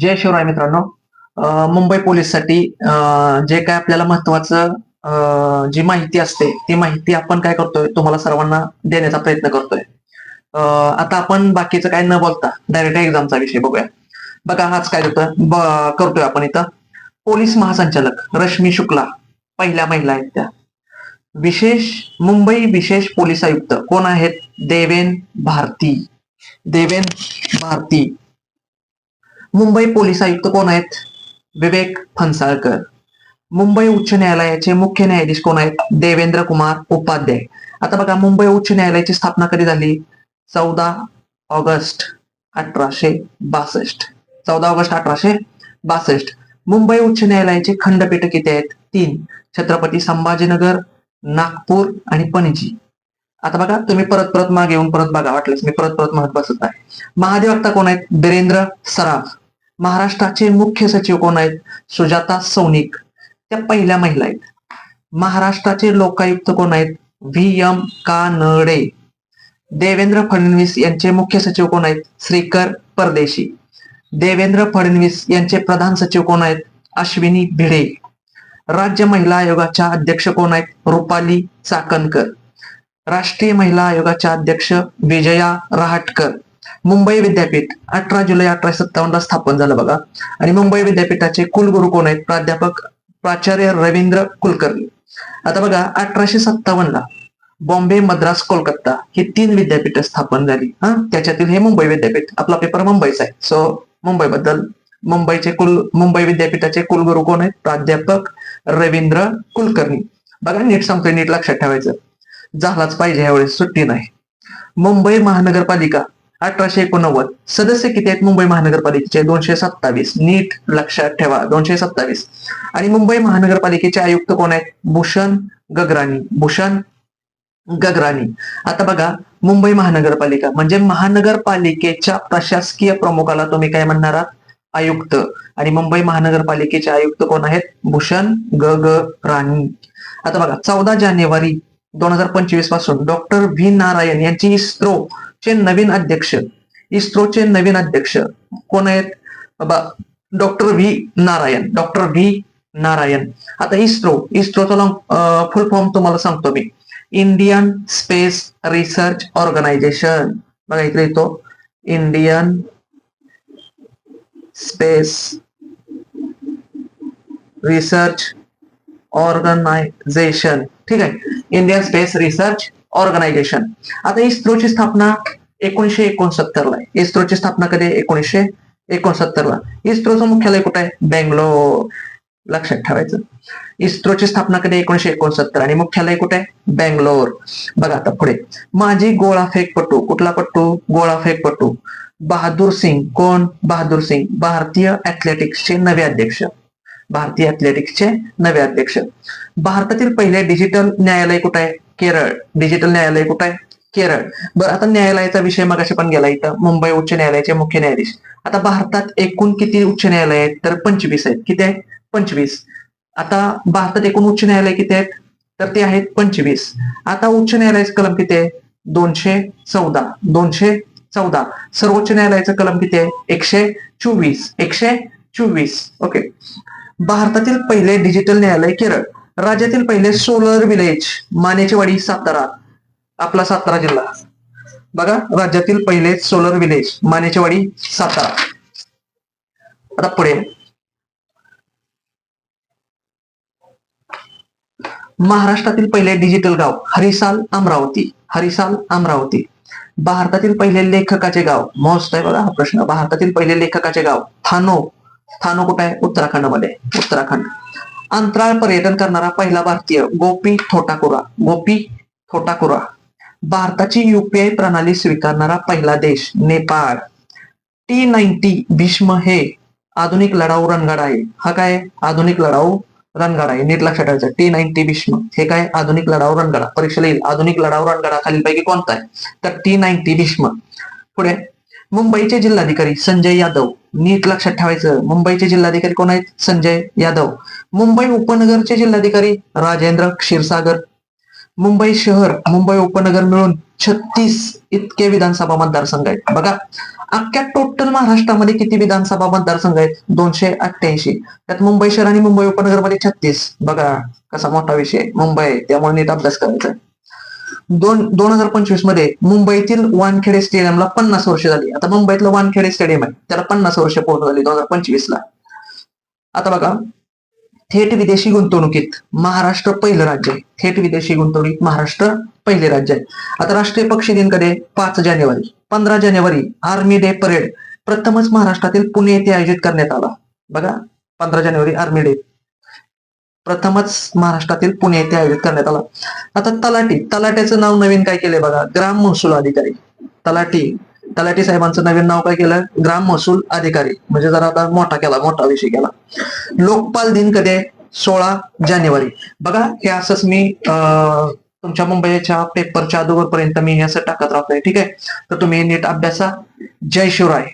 जय शिवराय मित्रांनो. मुंबई पोलीससाठी जे काय आपल्याला महत्वाचं जी माहिती असते ती माहिती आपण काय करतोय तुम्हाला सर्वांना देण्याचा प्रयत्न करतोय. आता आपण बाकीचं काय न बोलता डायरेक्ट एक्झामचा विषय बघूया. बघा हाच काय होतं ब- करतोय आपण इथं. पोलीस महासंचालक रश्मी शुक्ला पहिल्या महिला आहेत त्या. विशेष मुंबई विशेष पोलीस आयुक्त कोण आहेत? देवेन भारती. देवेन भारती. मुंबई पोलीस आयुक्त कोण आहेत? विवेक फणसाळकर मुंबई उच्च न्यायालयाचे मुख्य न्यायाधीश कोण आहेत? देवेंद्र कुमार उपाध्याय आता बघा मुंबई उच्च न्यायालयाची स्थापना कधी झाली? चौदा ऑगस्ट अठराशे बासष्ट. चौदा ऑगस्ट अठराशे बासष्ट. मुंबई उच्च न्यायालयाचे खंडपीठ किती आहेत? तीन. छत्रपती संभाजीनगर नागपूर आणि पणजी. आता बघा तुम्ही परत परत मागे येऊन परत बघा वाटल्यास मी परत परत म्हणत बसत आहे. महाधिवक्ता कोण आहेत? बिरेंद्र सराफ. महाराष्ट्राचे मुख्य सचिव कोण आहेत? सुजाता सौनिक. त्या पहिल्या महिला आहेत. महाराष्ट्राचे लोकायुक्त कोण आहेत? व्ही. एम. कानडे. देवेंद्र फडणवीस यांचे मुख्य सचिव कोण आहेत? श्रीकर परदेशी. देवेंद्र फडणवीस यांचे प्रधान सचिव कोण आहेत? अश्विनी भिडे. राज्य महिला आयोगाच्या अध्यक्ष कोण आहेत? रुपाली चाकणकर. राष्ट्रीय महिला आयोगाच्या अध्यक्ष विजया रहाटकर. मुंबई विद्यापीठ अठरा जुलै अठराशे सत्तावन्न ला स्थापन झालं बघा. आणि मुंबई विद्यापीठाचे कुलगुरू कोण आहेत प्राध्यापक प्राचार्य रवींद्र कुलकर्णी. आता बघा अठराशे सत्तावन्नला बॉम्बे मद्रास कोलकाता ही तीन विद्यापीठ स्थापन झाली. हा त्याच्यातील हे मुंबई विद्यापीठ. आपला पेपर मुंबईचा आहे. सो मुंबई बद्दल मुंबईचे कुल मुंबई विद्यापीठाचे कुलगुरू कोण आहेत प्राध्यापक रवींद्र कुलकर्णी. बघा नीट सांगतोय नीट लक्षात ठेवायचं. झालाच पाहिजे यावेळेस सुट्टी नाही. मुंबई महानगरपालिका अठराशे एकोणनव्वद. सदस्य किती आहेत? मुंबई महानगरपालिकेचे दोनशे सत्तावीस. नीट लक्षात ठेवा दोनशे सत्तावीस. आणि मुंबई महानगरपालिकेचे आयुक्त कोण आहेत? भूषण गगराणी. भूषण गगराणी. आता बघा मुंबई महानगरपालिका. म्हणजे महानगरपालिकेच्या प्रशासकीय प्रमुखाला तुम्ही काय म्हणणार आहात? आयुक्त. आणि मुंबई महानगरपालिकेचे आयुक्त कोण आहेत? भूषण गगराणी. आता बघा चौदा जानेवारी दोन हजार पंचवीसपासून डॉक्टर व्ही नारायण यांची इस्रो चे नवीन अध्यक्ष इस्रोचे नवीन अध्यक्ष कोण आहेत? बाबा doctor V Narayan doctor V Narayan. आता इस्रो इस्रोचा फुल फॉर्म तुम्हाला सांगतो मी. इंडियन स्पेस रिसर्च ऑर्गनायझेशन बघा इकडे येतो. इंडियन स्पेस रिसर्च ऑर्गनायझेशन ठीक आहे? इंडियन स्पेस रिसर्च ऑर्गनायझेशन आता इस्रोची स्थापना एकोणीशे एकोणसत्तर ला आहे इस्रोची स्थापना कधी एकोणीशे एकोणसत्तर ला इस्रोचं मुख्यालय कुठे आहे? बेंगलोर. लक्षात ठेवायचं. इस्रोची स्थापना कधी एकोणीशे एकोणसत्तर. आणि मुख्यालय कुठे आहे? बेंगलोर. बघा आता पुढे. माजी गोळाफेकपटू. कुठला पट्टू गोळाफेकपटू. बहादूर सिंग. कोण? बहादूर सिंग. भारतीय ऍथलेटिक्सचे नवे अध्यक्ष. भारतीय ऍथलेटिक्सचे नवे अध्यक्ष. भारतातील पहिले डिजिटल न्यायालय कुठे आहे? केरळ डिजिटल न्यायालय कुठं आहे? केरळ. बरं आता न्यायालयाचा विषय मगाशी पण गेला इथं. मुंबई उच्च न्यायालयाचे मुख्य न्यायाधीश. आता भारतात एकूण किती उच्च न्यायालय आहेत? तर पंचवीस आहेत. किती आहेत? पंचवीस. आता भारतात एकूण उच्च न्यायालय किती आहेत? तर ते आहेत पंचवीस. आता उच्च न्यायालयाचं कलम किती आहे? दोनशे चौदा. दोनशे चौदा. सर्वोच्च न्यायालयाचं कलम किती आहे? एकशे चोवीस. एकशे चोवीस. ओके. भारतातील पहिले डिजिटल न्यायालय केरळ. राज्यातील पहिले सोलर विलेज मानेचेवाडी सातारा आपला सातारा जिल्हा. बघा राज्यातील पहिले सोलर विलेज मानेचेवाडी सातारा. आता पुढे. महाराष्ट्रातील पहिले डिजिटल गाव हरिसाल अमरावती हरिसाल अमरावती. भारतातील पहिले लेखकाचे गाव मस्त आहे बघा हा प्रश्न. भारतातील पहिले लेखकाचे गाव थानो. थानो कुठे आहे? उत्तराखंडमध्ये उत्तराखंड. अंतराळ पर्यटन करणारा पहिला भारतीय गोपी थोटाकुरा गोपी थोटाकुरा. भारताची युपीआय प्रणाली स्वीकारणारा पहिला देश नेपाळ. टी नाईन्टी भीष्म हे आधुनिक लढाऊ रणगाड आहे. हा काय? आधुनिक लढाऊ रणगाडा आहे. नीट लक्षात ठेवायचं. टी नाईन्टी भीष्म हे काय? आधुनिक लढाऊ रणगाडा. परीक्षेला येईल. आधुनिक लढाऊ रणगाडा खालीलपैकी कोणता आहे? तर टी नाईन्टी भीष्म. पुढे मुंबईचे जिल्हाधिकारी संजय यादव नीट लक्षात ठेवायचं. मुंबईचे जिल्हाधिकारी कोण आहेत? संजय यादव. मुंबई उपनगरचे जिल्हाधिकारी राजेंद्र क्षीरसागर. मुंबई शहर मुंबई उपनगर मिळून छत्तीस इतके विधानसभा मतदारसंघ आहेत. बघा अख्ख्या टोटल महाराष्ट्रामध्ये किती विधानसभा मतदारसंघ आहेत? दोनशे अठ्ठ्याऐंशी. त्यात मुंबई शहर आणि मुंबई उपनगरमध्ये छत्तीस. बघा कसा मोठा विषय मुंबई आहे, त्यामुळे नीट अभ्यास करायचा आहे. दोन दोन हजार पंचवीसमध्ये मुंबईतील वानखेडे स्टेडियमला पन्नास वर्ष झाली. आता मुंबईतलं वानखेडे स्टेडियम आहे त्याला पन्नास वर्ष पूर्ण झाली दोन हजार पंचवीस ला. आता बघा थेट विदेशी गुंतवणुकीत महाराष्ट्र पहिलं राज्य आहे. थेट विदेशी गुंतवणुकीत महाराष्ट्र पहिले राज्य आहे. आता राष्ट्रीय पक्षी दिन कधी पाच जानेवारी. पंधरा जानेवारी आर्मी डे परेड प्रथमच महाराष्ट्रातील पुणे येथे आयोजित करण्यात आला. बघा पंधरा जानेवारी आर्मी डे प्रथमच महाराष्ट्रातील पुणे येथे आयोजित करण्यात आला. आता तलाठी तलाट्याचं नाव नवीन काय केलंय बघा? ग्राम महसूल अधिकारी. तलाठी तलाठी साहेबांचं नवीन नाव काय केलं? ग्राम महसूल अधिकारी. म्हणजे जरा आता मोठा केला मोठा विषय केला. लोकपाल दिन कधी आहे? सोळा जानेवारी. बघा हे असंच मी तुमच्या मुंबईच्या पेपरच्या अगोदरपर्यंत मी हे असं टाकत राहतोय. ठीक आहे? तर तुम्ही नीट अभ्यासा. जय शिवराय.